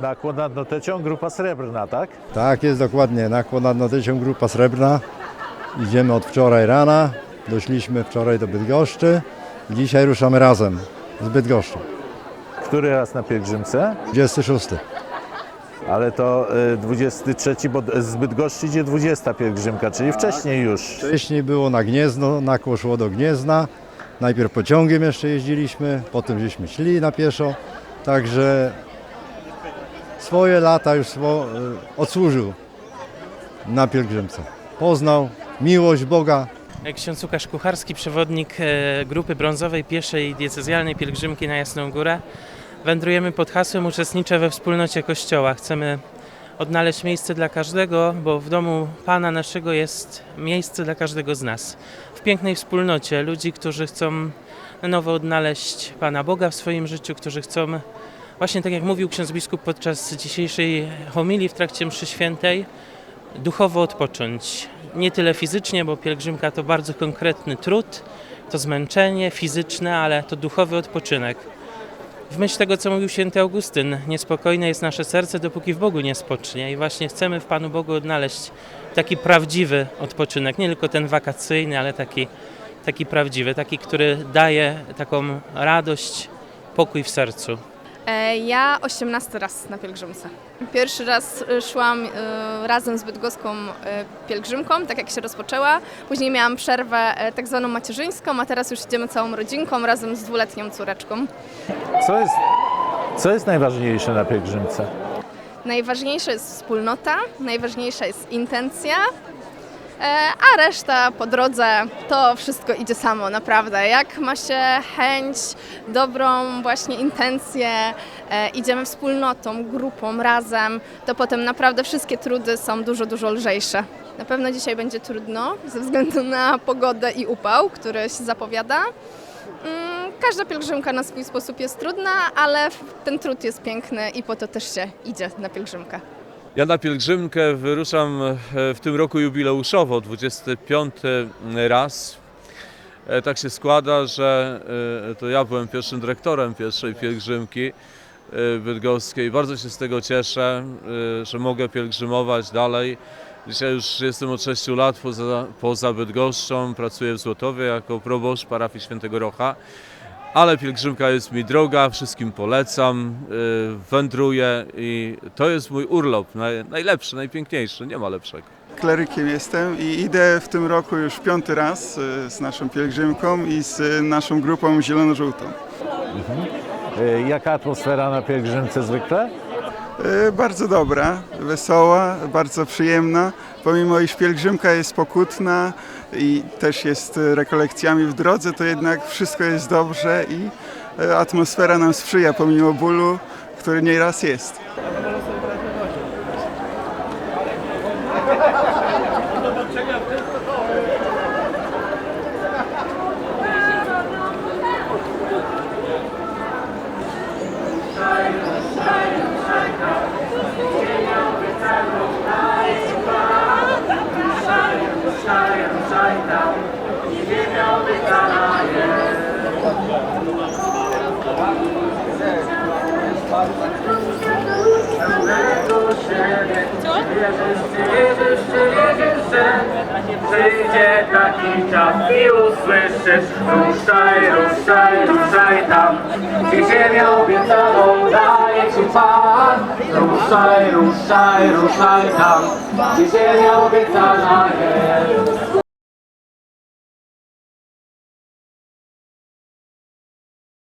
nakłon nad Notecią, grupa srebrna, tak? Tak jest dokładnie, nakłon nad Notecią Grupa Srebrna. Idziemy od wczoraj rana, doszliśmy wczoraj do Bydgoszczy. Dzisiaj ruszamy razem z Bydgoszczą. Który raz na pielgrzymce? 26. Ale to y, 23, bo z Bydgoszczy idzie 20 pielgrzymka, czyli wcześniej już. Wcześniej było na Gniezno, nakło szło do Gniezna. Najpierw pociągiem jeszcze jeździliśmy, potem żeśmy szli na pieszo. Także swoje lata już swo, y, odsłużył na pielgrzymce. Poznał miłość Boga, Ksiądz Łukasz Kucharski, przewodnik e, grupy brązowej pieszej diecezjalnej pielgrzymki na Jasną Górę. Wędrujemy pod hasłem Uczestniczę we wspólnocie Kościoła. Chcemy odnaleźć miejsce dla każdego, bo w domu Pana naszego jest miejsce dla każdego z nas. W pięknej wspólnocie ludzi, którzy chcą nowo odnaleźć Pana Boga w swoim życiu, którzy chcą, właśnie tak jak mówił ksiądz biskup podczas dzisiejszej homilii w trakcie mszy świętej, duchowo odpocząć. Nie tyle fizycznie, bo pielgrzymka to bardzo konkretny trud, to zmęczenie fizyczne, ale to duchowy odpoczynek. W myśl tego, co mówił święty Augustyn, niespokojne jest nasze serce, dopóki w Bogu nie spocznie. I właśnie chcemy w Panu Bogu odnaleźć taki prawdziwy odpoczynek, nie tylko ten wakacyjny, ale taki, taki prawdziwy, taki, który daje taką radość, pokój w sercu. E, Ja 18 raz na pielgrzymce. Pierwszy raz e, szłam e, razem z bydgoską pielgrzymką, tak jak się rozpoczęła. Później miałam przerwę tak zwaną macierzyńską, a teraz już idziemy całą rodzinką razem z dwuletnią córeczką. Co jest, co jest najważniejsze na pielgrzymce? Najważniejsza jest wspólnota, najważniejsza jest intencja, a reszta po drodze to wszystko idzie samo, naprawdę. Jak ma się chęć, dobrą właśnie intencję, e, idziemy wspólnotą, grupą, razem, to potem naprawdę wszystkie trudy są dużo, dużo lżejsze. Na pewno dzisiaj będzie trudno ze względu na pogodę i upał, który się zapowiada. Mm, Każda pielgrzymka na swój sposób jest trudna, ale ten trud jest piękny i po to też się idzie na pielgrzymkę. Ja na pielgrzymkę wyruszam e, w tym roku jubileuszowo, 25 raz. E, Tak się składa, że e, to ja byłem pierwszym dyrektorem pierwszej pielgrzymki bydgoskiej. Bardzo się z tego cieszę, że mogę pielgrzymować dalej. Dzisiaj już jestem od 6 lat poza, poza Bydgoszczą, pracuję w Złotowie jako proboszcz parafii Świętego Rocha. Ale pielgrzymka jest mi droga, wszystkim polecam, yy, wędruję i to jest mój urlop, naj, najlepszy, najpiękniejszy, nie ma lepszego. Klerykiem jestem i idę w tym roku już piąty raz y, z naszą pielgrzymką i z y, naszą grupą zielono-żółtą. Y, Jaka atmosfera na pielgrzymce zwykle? Y, Bardzo dobra, wesoła, bardzo przyjemna. Pomimo iż pielgrzymka jest pokutna i też jest y, rekolekcjami w drodze, to jednak wszystko jest dobrze i y, atmosfera nam sprzyja pomimo bólu, który nieraz jest. Przyjdzie taki czas i usłyszysz Ruszaj, ruszaj, ruszaj tam Gdzie ziemię obiecaną daje ci Pan Ruszaj, ruszaj, ruszaj tam Gdzie ziemia obiecana jest